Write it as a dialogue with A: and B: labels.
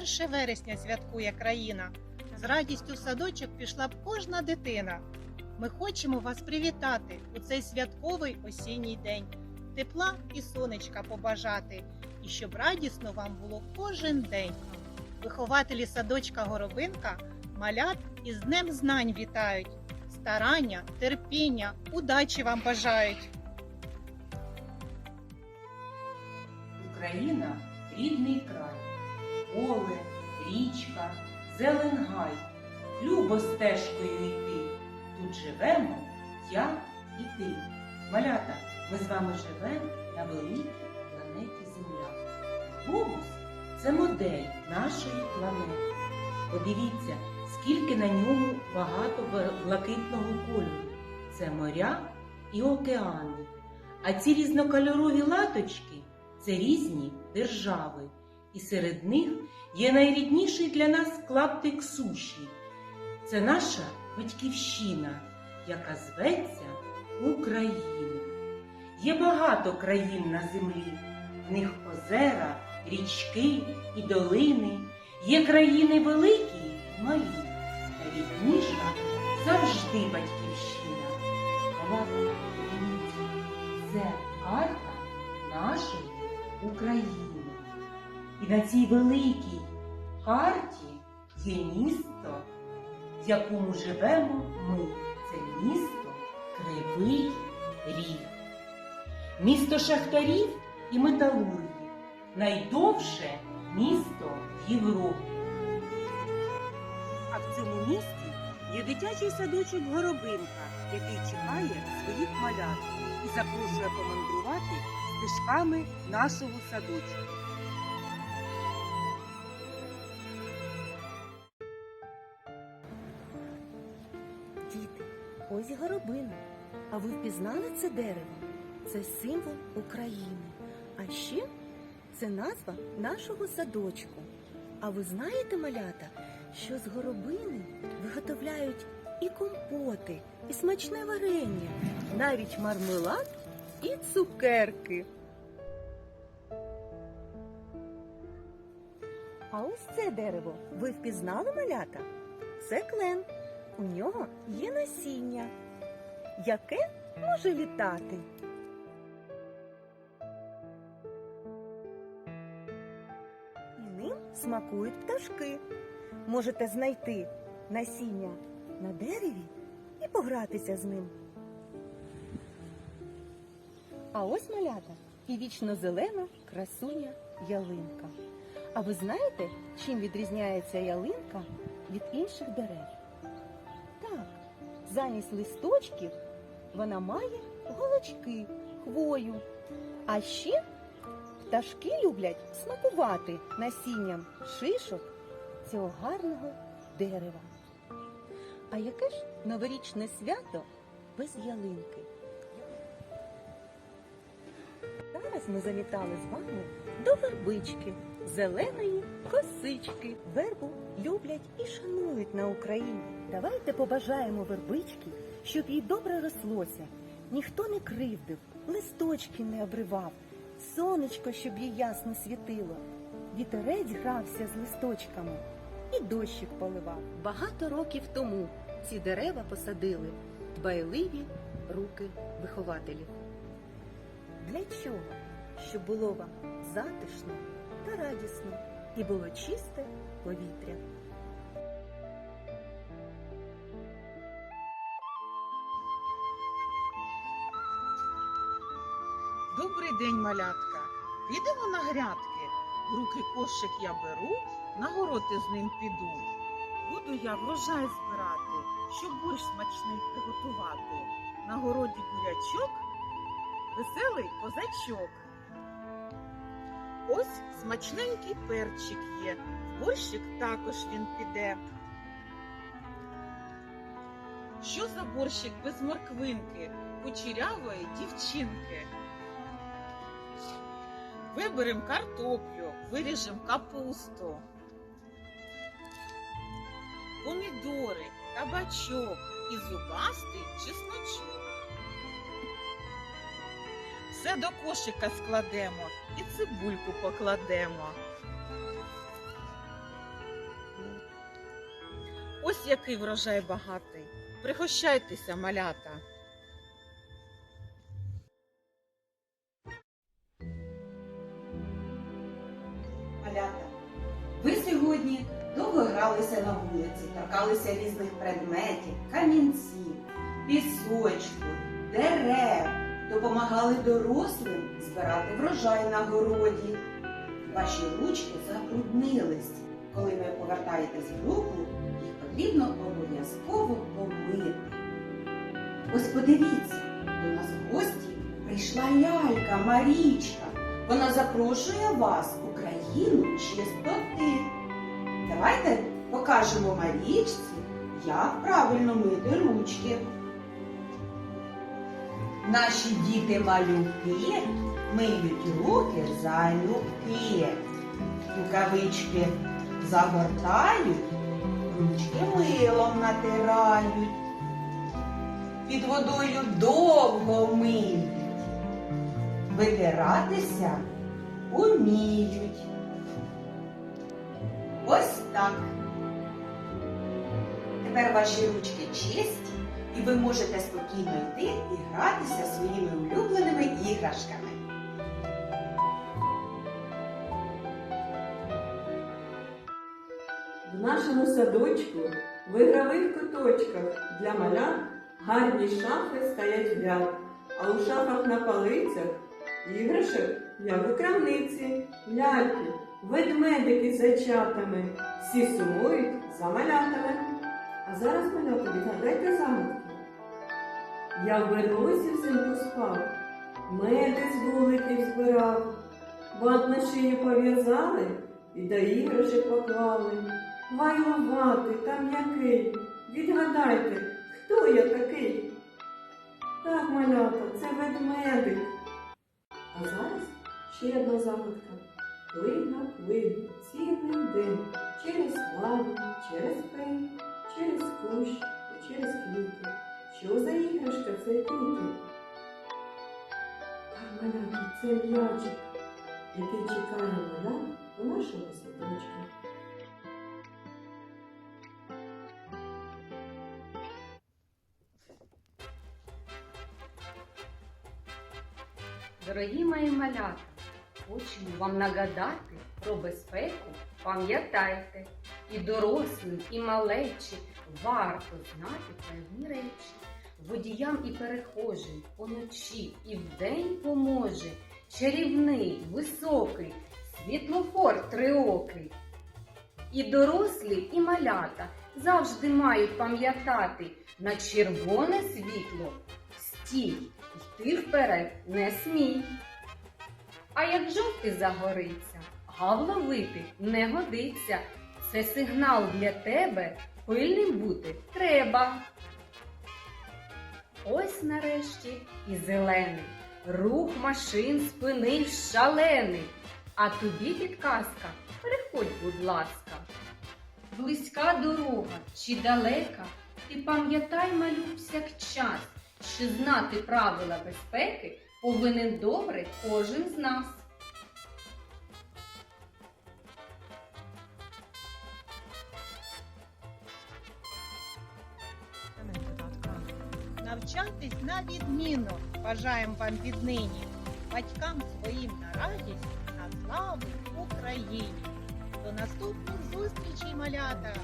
A: 1 вересня святкує країна. З радістю садочок пішла б кожна дитина. Ми хочемо вас привітати у цей святковий осінній день, тепла і сонечка побажати, і щоб радісно вам було кожен день. Вихователі садочка Горобинка малят із Днем Знань вітають. Старання, терпіння, удачі вам бажають.
B: Україна рідний край, поле, річка, зелен гай. Любо стежкою йти. Тут живемо я і ти. Малята, ми з вами живемо на великій планеті Земля. Глобус це модель нашої планети. Подивіться, скільки на ньому багато блакитного кольору. Це моря і океани. А ці різнокольорові латочки це різні держави, і серед них є найрідніший для нас клаптик суші. Це наша батьківщина, яка зветься Україна. Є багато країн на землі, в них озера, річки і долини. Є країни великі малі, та рідніша завжди батьківщина. На цій великій карті є місто, в якому живемо ми. Це місто Кривий Ріг. Місто шахтарів і металургів. Найдовше місто в Європі.
C: А в цьому місті є дитячий садочок Горобинка, який чекає своїх малят і запрошує помандрувати стежками нашого садочку.
D: Ось горобина. А ви впізнали це дерево? Це символ України. А ще це назва нашого садочку. А ви знаєте, малята, що з горобини виготовляють і компоти, і смачне варення, навіть мармелад і цукерки. А ось це дерево ви впізнали малята? Це клен. У нього є насіння, яке може літати. І ним смакують пташки. Можете знайти насіння на дереві і погратися з ним. А ось малята і вічно зелена красуня ялинка. А ви знаєте, чим відрізняється ялинка від інших дерев? Замість листочків вона має голочки, хвою. А ще пташки люблять смакувати насінням шишок цього гарного дерева. А яке ж новорічне свято без ялинки? Зараз ми завітали з вами до вербички, зеленої косички. Вербу люблять і шанують на Україні. Давайте побажаємо вербички, щоб їй добре рослося. Ніхто не кривдив, листочки не обривав, сонечко, щоб їй ясно світило. Вітерець грався з листочками і дощик поливав. Багато років тому ці дерева посадили дбайливі руки вихователів. Для чого? Щоб було вам затишно та радісно і було чисте повітря.
E: Добрий день, малятка. Підемо на грядки. В руки кошик я беру, на город із ним піду. Буду я врожай збирати, щоб борщ смачний приготувати. На городі бурячок, веселий козачок. Ось смачненький перчик є, в борщик також він піде. Що за борщик без морквинки, кучерявої дівчинки? Виберемо картоплю, виріжемо капусту, помідори, кабачок і зубастий чесночок. Все до кошика складемо і цибульку покладемо.
F: Ось який врожай багатий. Пригощайтеся, малята.
E: Малята, ви сьогодні довго гралися на вулиці, торкалися різних предметів, камінців, пісочку, дерев, допомагали дорослим збирати врожай на городі. Ваші ручки забруднились. Коли ви повертаєтесь в групу, їх потрібно обов'язково помити. Ось подивіться, до нас в гості прийшла лялька Марічка. Вона запрошує вас у країну чистоти. Давайте покажемо Марічці, як правильно мити ручки. Наші діти малюки миють руки залюбки. Рукавички загортають, ручки милом натирають. Під водою довго миють витиратися уміють. Ось так. Тепер ваші ручки чисті, і ви можете спокійно йти і гратися своїми улюбленими іграшками.
G: В нашому садочку в ігрових куточках для малят гарні шафи стоять в ряд, а у шафах на полицях іграшок, як у крамниці, ляльки, ведмедики з зайчатами, всі сумують за малятами. Я в березі взимку спав, меди з вуликів збирав, бант на шию пов'язали і до іграшок поклали. Вайлуватий та м'який. Відгадайте, хто я такий? Так, малята, це ведмедик. А зараз ще одна загадка. Плив на плив цілий день через лаву, через пень, через кущ і через квіти. Що за іграшка це квіти? Так, малята, це м'ячик, який чекає малят у нашого садочка.
H: Дорогі мої малята, хочемо вам нагадати про безпеку. Пам'ятайте, і дорослим, і малечі варто знати певні речі. Водіям і перехожим уночі і вдень поможе чарівний, високий, світлофор триокий. І дорослі, і малята завжди мають пам'ятати на червоне світло стій, йти вперед не смій. А як жовтий загориться, гав ловити не годиться. Це сигнал для тебе, пильним бути треба. Ось нарешті і зелений. Рух машин спинив шалений. А тобі підказка, переходь, будь ласка. Близька дорога чи далека, ти пам'ятай, малюк, всякчас, що знати правила безпеки повинен добре кожен з нас.
A: Відміну бажаємо вам віднині. Батькам своїм на радість, на славу Україні. До наступних зустрічей, малята!